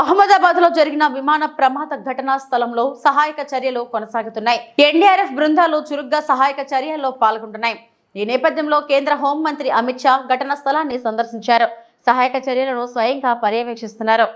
అహ్మదాబాద్లో జరిగిన విమాన ప్రమాద ఘటనా స్థలంలో సహాయక చర్యలు కొనసాగుతున్నాయి. ఎన్డీఆర్ఎఫ్ బృందాలు చురుగ్గా సహాయక చర్యల్లో పాల్గొంటున్నాయి. ఈ నేపథ్యంలో కేంద్ర హోంమంత్రి అమిత్ షా ఘటనా స్థలాన్ని సందర్శించారు. సహాయక చర్యలను స్వయంగా పర్యవేక్షిస్తున్నారు.